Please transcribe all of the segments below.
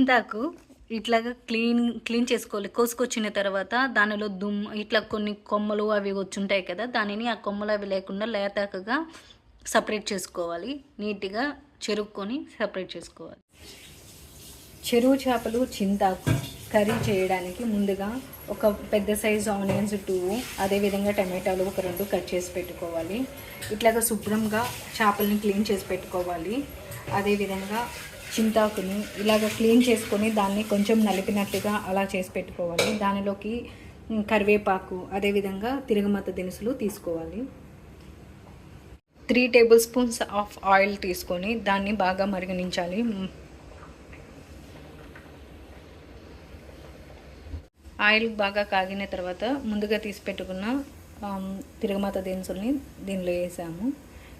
ఇందాకు ఇట్లాగా clean clean చేసుకోవాలి. కోసుకొచ్చిన తర్వాత దానిలో దుమ్ము ఇట్లా కొన్ని కొమ్మలు అవి వచ్చుంటాయి కదా దానిని ఆ కొమ్మలు అవి లేకుండా లేతాకగా సపరేట్ చేసుకోవాలి. నీట్గా చెరుక్కొని సపరేట్ చేసుకోవాలి. చెరువు చేపలు చింతాకు కర్రీ చేయడానికి ముందుగా ఒక పెద్ద సైజు ఆనియన్స్ టూ అదేవిధంగా టమాటాలు ఒక రెండు కట్ చేసి పెట్టుకోవాలి. ఇట్లాగా శుభ్రంగా చేపల్ని క్లీన్ చేసి పెట్టుకోవాలి. అదేవిధంగా చింతాకుని ఇలాగ క్లీన్ చేసుకొని దాన్ని కొంచెం నలిపినట్టుగా అలా చేసి పెట్టుకోవాలి. దానిలోకి కరివేపాకు అదేవిధంగా తిరగమత దినుసులు తీసుకోవాలి. Three table spoons of oil తీసుకొని దాన్ని బాగా మరిగనించాలి. ఆయిల్ బాగా కాగిన తర్వాత ముందుగా తీసి పెట్టుకున్న తిరగమాత దినుసుల్ని దీనిలో వేసాము.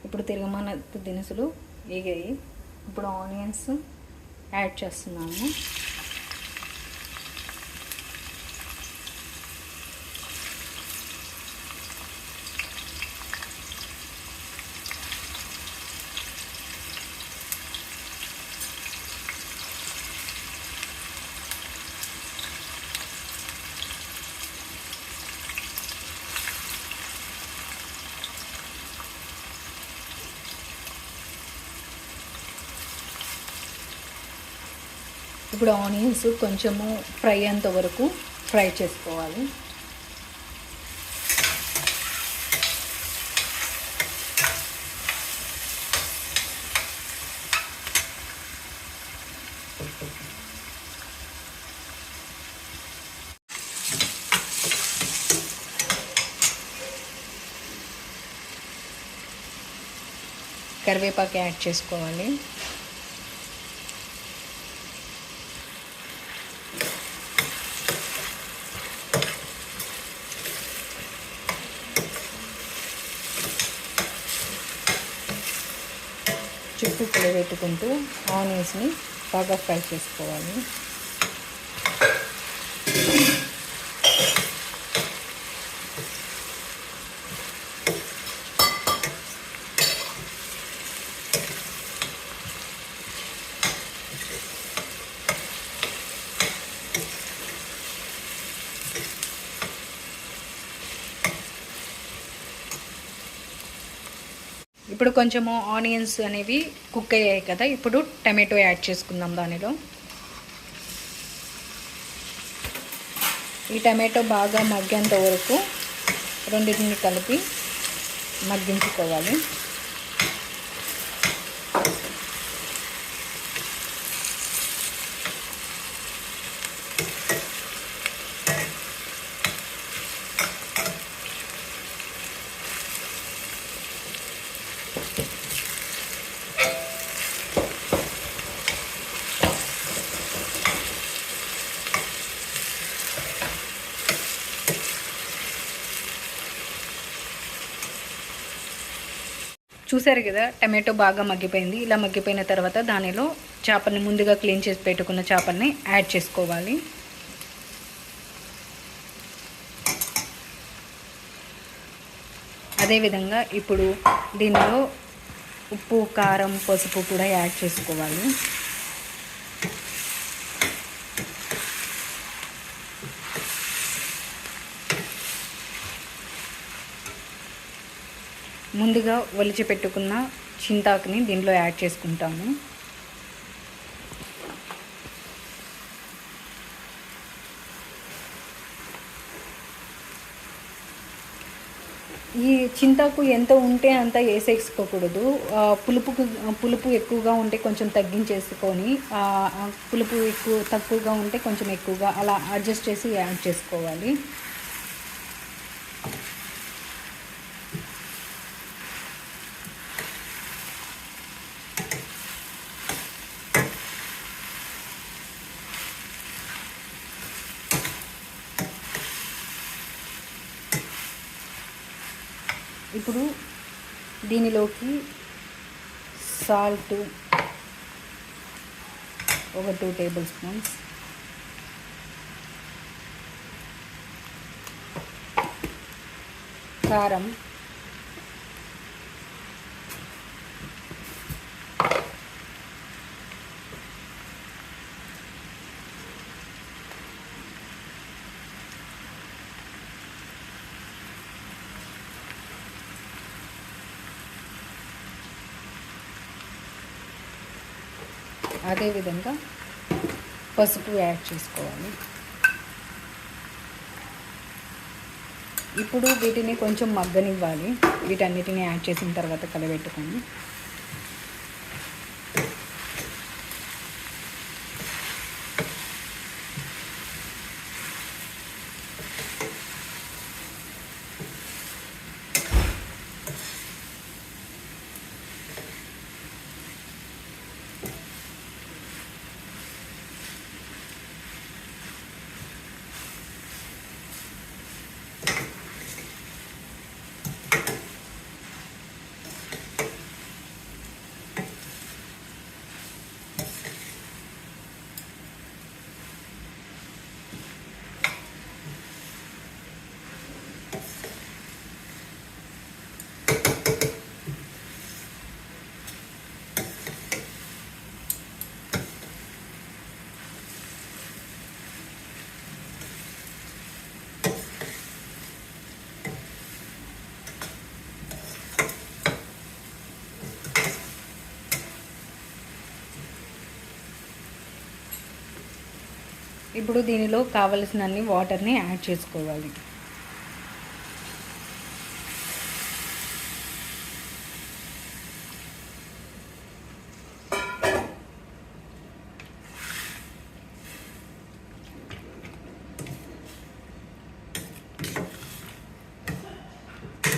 ఇప్పుడు తిరగమాత దినుసులు వేగాయి. ఇప్పుడు ఆనియన్స్ యాడ్ చేస్తున్నాము ఇప్పుడు ఆనియన్స్ కొంచెము ఫ్రై అంత వరకు ఫ్రై చేసుకోవాలి. కరివేపాకు యాడ్ చేసుకోవాలి. చుట్టూ పులబెట్టుకుంటూ ఆనియన్స్ని బాగా ఫ్రై చేసుకోవాలి. ఇప్పుడు కొంచెము ఆనియన్స్ అనేవి కుక్ అయ్యాయి కదా ఇప్పుడు టమాటో యాడ్ చేసుకుందాం దానిలో. ఈ టమాటో బాగా మగ్గేంత వరకు రెండింటిని కలిపి మగ్గించుకోవాలి. చూసారు కదా టమాటో బాగా మగ్గిపోయింది. ఇలా మగ్గిపోయిన తర్వాత దానిలో చేపల్ని ముందుగా క్లీన్ చేసి పెట్టుకున్న చేపల్ని యాడ్ చేసుకోవాలి. అదేవిధంగా ఇప్పుడు దీనిలో ఉప్పు కారం పసుపు కూడా యాడ్ చేసుకోవాలి. ముందుగా ఒలిచి పెట్టుకున్న చింతాకుని దీంట్లో యాడ్ చేసుకుంటాము. ఈ చింతాకు ఎంత ఉంటే అంత వేసేసుకోకూడదు. పులుపుకు పులుపు ఎక్కువగా ఉంటే కొంచెం తగ్గించేసుకొని పులుపు ఎక్కువ తక్కువగా ఉంటే కొంచెం ఎక్కువగా అలా అడ్జస్ట్ చేసి యాడ్ చేసుకోవాలి. ఇప్పుడు దీనిలోకి సాల్ట్ ఒక టూ టేబుల్ స్పూన్స్. కారం అదేవిధంగా పసుపు యాడ్ చేసుకోవాలి. ఇప్పుడు వీటిని కొంచెం మగ్గనివ్వాలి. వీటన్నిటిని యాడ్ చేసిన తర్వాత కలబెట్టుకొని ఇప్పుడు దీనిలో కావలసినన్ని వాటర్ని యాడ్ చేసుకోవాలి.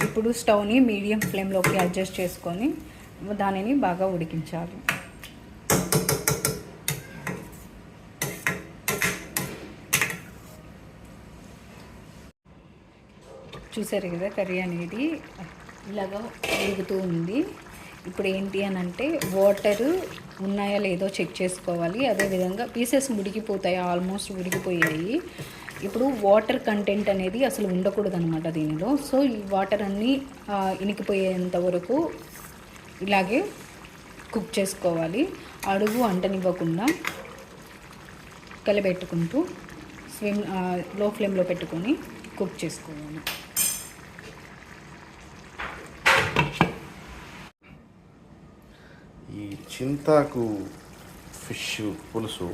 ఇప్పుడు స్టవ్ని మీడియం ఫ్లేమ్లోకి అడ్జస్ట్ చేసుకొని దానిని బాగా ఉడికించాలి. చూసారు కదా కర్రీ అనేది? ఇలాగా ఉడుకుతూ ఉంది. ఇప్పుడు ఏంటి అని అంటే వాటరు ఉన్నాయా లేదో చెక్ చేసుకోవాలి. అదేవిధంగా పీసెస్ ఉడికిపోతాయి ఆల్మోస్ట్ ఉడికిపోయాయి ఇప్పుడు వాటర్ కంటెంట్ అనేది అసలు ఉండకూడదు అనమాట దీనిలో. సో ఈ వాటర్ అన్నీ ఇనికిపోయేంత వరకు ఇలాగే కుక్ చేసుకోవాలి. అడుగు అంటనివ్వకుండా కలబెట్టుకుంటూ స్విమ్లో ఫ్లేమ్లో పెట్టుకొని కుక్ చేసుకోవాలి ఈ చింతాకు ఫిష్ పులుసు.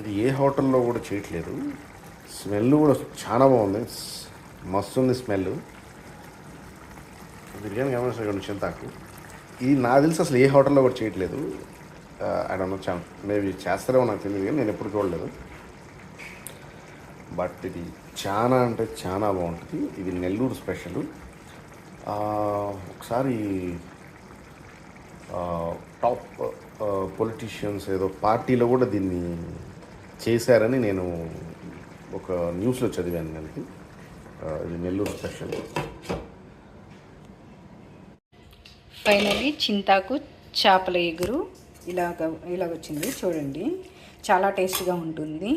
ఇది ఏ హోటల్లో కూడా చేయట్లేదు. స్మెల్ కూడా చాలా బాగుంది. మస్తు ఉంది స్మెల్. బిర్యానీ గమనించండి చింతాకు. ఇది నాకు తెలిసి అసలు ఏ హోటల్లో కూడా చేయట్లేదు. ఆయన వచ్చాను మేబీ చేస్తారేమో నాకు తెలియదు కానీ నేను ఎప్పుడు చూడలేదు. బట్ ఇది చాలా అంటే చాలా బాగుంటుంది. ఇది నెల్లూరు స్పెషల్. ఒకసారి టాప్ పొలిటీషియన్స్ ఏదో పార్టీలో కూడా దీన్ని చేశారని నేను ఒక న్యూస్లో చదివాను దానికి ఇది నెల్లూరు స్పెషల్. ఫైనలీ చింతాకు చేపల ఎగురు ఇలాగ ఇలాగ వచ్చింది చూడండి. చాలా టేస్ట్గా ఉంటుంది.